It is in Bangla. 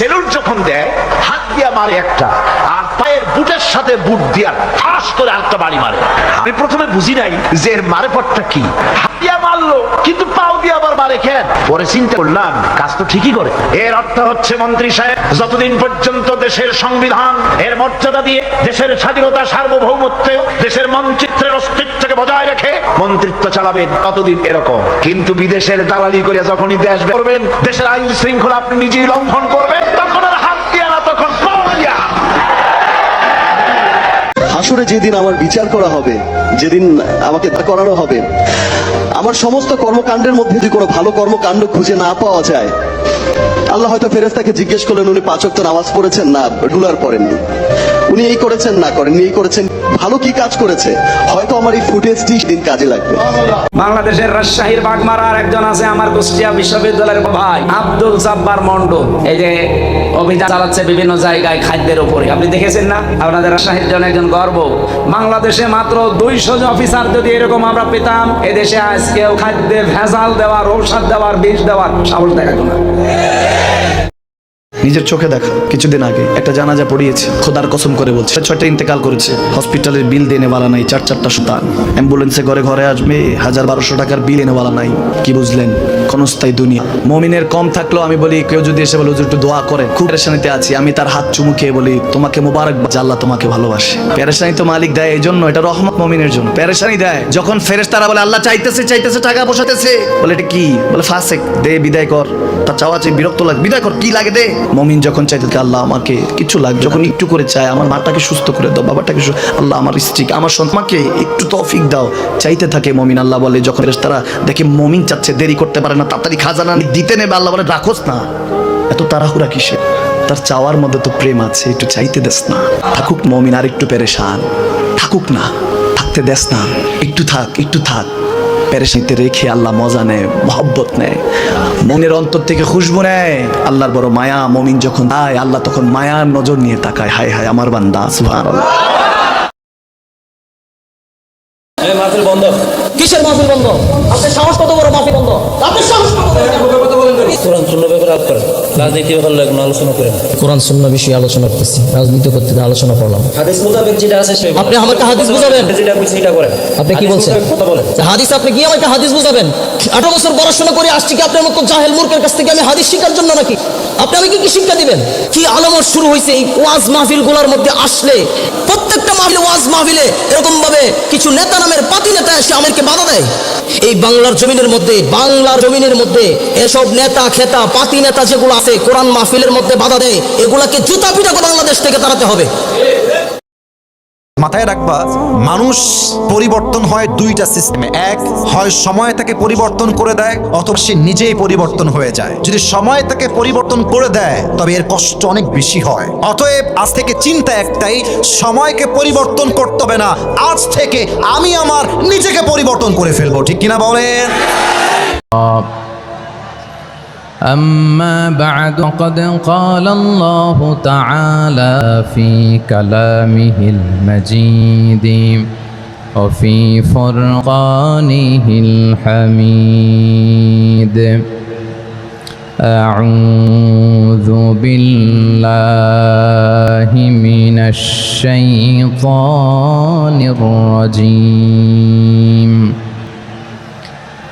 সেলুট যখন দেয়, হাত দিয়া মারে একটা, আর পায়ের বুটের সাথে বুট দিয়া ঠাস করে আরেকটা বাড়ি মারে। আমি প্রথমে বুঝি নাই যে এর মারে পথটা কি। হাত দিয়া মারলো, কিন্তু পাও দিয়ে আবার মারে কেন? পরে চিন্তা করলাম, কাজ তো ঠিকই করে। এর অর্থ হচ্ছে, মন্ত্রী সাহেব, যতদিন পর্যন্ত দেশের সংবিধান, এর মর্যাদা দিয়ে দেশের স্বাধীনতা সার্বভৌমত্ব, দেশের মানচিত্রের অস্তিত্বকে বজায় রেখে মন্ত্রিত্ব চালাবেন, ততদিন এরকম। কিন্তু বিদেশের দালালি করে যখনই দেশ করবেন, দেশের আইন শৃঙ্খলা আপনি নিজেই লঙ্ঘন করবেন। হাসুরে যেদিন আমার বিচার করা হবে, যেদিন আমাকে করানো হবে, আমার সমস্ত কর্মকাণ্ডের মধ্যে যদি কোনো ভালো কর্মকাণ্ড খুঁজে না পাওয়া যায় আল্লাহ হয়তো ফেরেস্তাকে জিজ্ঞেস করলেন, উনি পাঁচ ওয়াক্ত নামাজ পড়েছেন? না রেগুলার পড়েননি উনি এই করেছেন? না, করেননি। এই করেছেন। ভালো কি কাজ করেছে? হয়তো আমার এই ফুটেজটি দিন কাজে লাগবে। বাংলাদেশের রাজশাহীর বাগমারার একজন আছে আমার কুষ্টিয়া বিশ্ববিদ্যালয়ের ভাই, আব্দুল জাব্বার মন্ডল। এই যে অভিযান চালাচ্ছে বিভিন্ন জায়গায় খাদ্যের উপরে। আপনি দেখেছেন না? আপনাদের রাজশাহীর জন্য একজন গর্ব। বাংলাদেশে মাত্র দুইশো অফিসার যদি এরকম আমরা পেতাম, এদেশে আজকেও খাদ্যে ভেজাল দেওয়ার ঔষধ দেওয়ার, বিষ দেওয়ার সাবল দেখাতো না। Yeah. নিজের চোখে দেখা। কিছুদিন আগে একটা জানাজা পড়িয়েছে। খোদার কসম করে বলছে ছয়টা ইন্তেকাল করেছে। হসপিটালের বিল দেনে বালা নাই, চার চারটা সুতান অ্যাম্বুলেন্সে ঘরে ঘরে আসবে, হাজার বারোশো টাকার বিল এনে বালা নাই। কি বুঝলেন? ক্ষণস্থায়ী দুনিয়া। মমিনের কম থাকলেও আমি বলি, কেউ যদি এসে বলে একটু দোয়া করে খুব পেরেশানিতে আছি। আমি তার হাত চুমু খেয়ে বলি, তোমাকে মোবারক আল্লাহ তোমাকে ভালোবাসে। পেরেশানি তো মালিক দেয় এই জন্য এটা রহমত মমিনের জন্য। পেরেশানি দেয়, যখন ফেরেস তারা বলে, আল্লাহ চাইতেছে চাইতেছে, টাকা বসাতেছে বলে, এটা কি? বলে, ফাসেক, দে, বিদায় কর। তার চাওয়া চাই বিরক্ত লাগে, বিদায় কর, কি লাগে দে? মমিন যখন চাইতে থাকে, আল্লাহ আমাকে কিছু লাগবে যখন একটু করে চায় আমার মাটাকে সুস্থ করে দাও বাবাটাকে আল্লাহ আমার স্ত্রীকে আমার সন্তানকে একটু তফিক দাও। চাইতে থাকে মমিন আল্লাহ বলে যখন তারা দেখে মমিন চাচ্ছে দেরি করতে পারে না তাড়াতাড়ি খাজানা দিতে নেবে আল্লাহ বলে রাখোস না। এত তাড়াহুড়া কিসে তার চাওয়ার মধ্যে তো প্রেম আছে একটু চাইতে দেস না। থাকুক মমিন আর একটু পেরেশান। থাকুক না থাকতে দেস না। একটু থাক একটু থাক। পেরেশানিতে রেখে আল্লাহ মজা নেয়, মহব্বত নেয়। মনের অন্তর থেকে খুশবু নেয়। আল্লাহর বড় মায়া, মমিন যখন আয়, আল্লাহ তখন মায়ার নজর নিয়ে তাকায়। হায় হায়, আমার বান্দা, সুবহানাল্লাহ। এই মাহফিল বন্ধ? কিসের মাহফিল বন্ধ? আপনার সাহস কত বড় মাহফিল বন্ধ? আপনার সাহস কত বড়? কোরআন শূন্য ব্যাপারে আপ করেন। রাজনীতি ব্যাপারে লাগল আলোচনা করেন কোরআন শূন্য বিষয়ে আলোচনা করতেছি। রাজনীতি করতে আলোচনা করলাম। হাদিস মোতাবেক যেটা আছে সে আপনি আমাকে হাদিস বুঝাবেন? যেটা সেটা করেন। আপনি কি বলছেন? কথা বলেন। যে হাদিস আপনি কি আমাকে হাদিস বুঝাবেন? আঠারো বছর পড়াশোনা করে আসছি কি আপনার মতো জাহেল মূর্খের কাছ থেকে আমি হাদিস শেখার জন্য নাকি? আপনি আমাকে কি শিক্ষা দিবেন? কি আলামত শুরু হয়েছে এই ওয়াজ মাহফিলগুলার মধ্যে আসলে? মাহফিলে, ওয়াজ মাহফিলে এরকম ভাবে কিছু নেতা নামের পাতি নেতা এসে আমাকে বাধা দেয়। এই বাংলার জমিনের মধ্যে, বাংলার জমিনের মধ্যে এসব নেতা, খেতা, পাতি নেতা যেগুলো আছে, কোরআন মাহফিলের মধ্যে বাধা দেয়, এগুলাকে জুতা পিটা করে বাংলাদেশ থেকে তাড়াতে হবে। মাথায় রাখবা, মানুষ পরিবর্তন হয় দুইটা সিস্টেমে এক হয় সময় তাকে পরিবর্তন করে দেয়, অথবা সে নিজেই পরিবর্তন হয়ে যায়। যদি সময় তাকে পরিবর্তন করে দেয়, তবে এর কষ্ট অনেক বেশি হয়। অতএব আজ থেকে চিন্তা একটাই, সময়কে পরিবর্তন করতে হবে না। আজ থেকে আমি আমার নিজেকে পরিবর্তন করে ফেলব। ঠিক কিনা বলেন? أما بعد قد قال الله تعالى في كلامه المجيد وفي فرقانه الحميد أعوذ بالله من الشيطان الرجيم